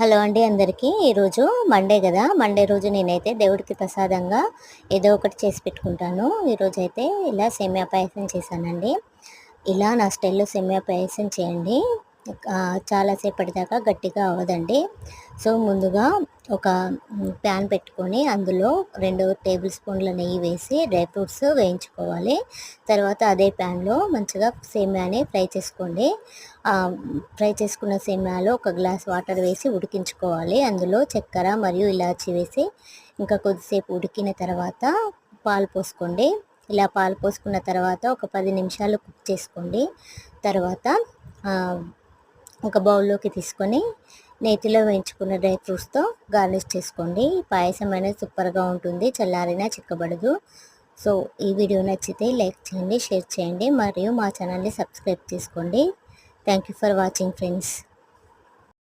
Hello అండి అందరికీ. ఈరోజు మండే కదా. మండే రోజు నేనైతే దేవుడికి ప్రసాదంగా ఏదో ఒకటి చేసి పెట్టుకుంటాను. ఈరోజు అయితే ఇలా సేమియా పాయసం చేశానండి. ఇలా నా స్టైల్లో సేమియా పాయసం చేయండి. చాలాసేపటి దాకా గట్టిగా అవ్వదండి. సో ముందుగా ఒక ప్యాన్ పెట్టుకొని అందులో రెండు టేబుల్ స్పూన్ల నెయ్యి వేసి డ్రై ఫ్రూట్స్ వేయించుకోవాలి. తర్వాత అదే ప్యాన్లో మంచిగా సేమ్యాని ఫ్రై చేసుకోండి. ఫ్రై చేసుకున్న సేమ్యాలో ఒక గ్లాస్ వాటర్ వేసి ఉడికించుకోవాలి. అందులో చక్కెర మరియు ఇలాచి వేసి ఇంకా కొద్దిసేపు ఉడికిన తర్వాత పాలు పోసుకోండి. ఇలా పాలు పోసుకున్న తర్వాత ఒక పది నిమిషాలు కుక్ చేసుకోండి. తర్వాత ఒక బౌల్లోకి తీసుకొని నేతిలో వేయించుకున్న డ్రై ఫ్రూట్స్తో గార్నిష్ చేసుకోండి. పాయసం అనేది సూపర్గా ఉంటుంది. చల్లారినా చిక్కబడదు. సో ఈ వీడియో నచ్చితే లైక్ చేయండి షేర్ చేయండి మరియు మా ఛానల్ని సబ్స్క్రైబ్ చేసుకోండి. Thank you for watching friends.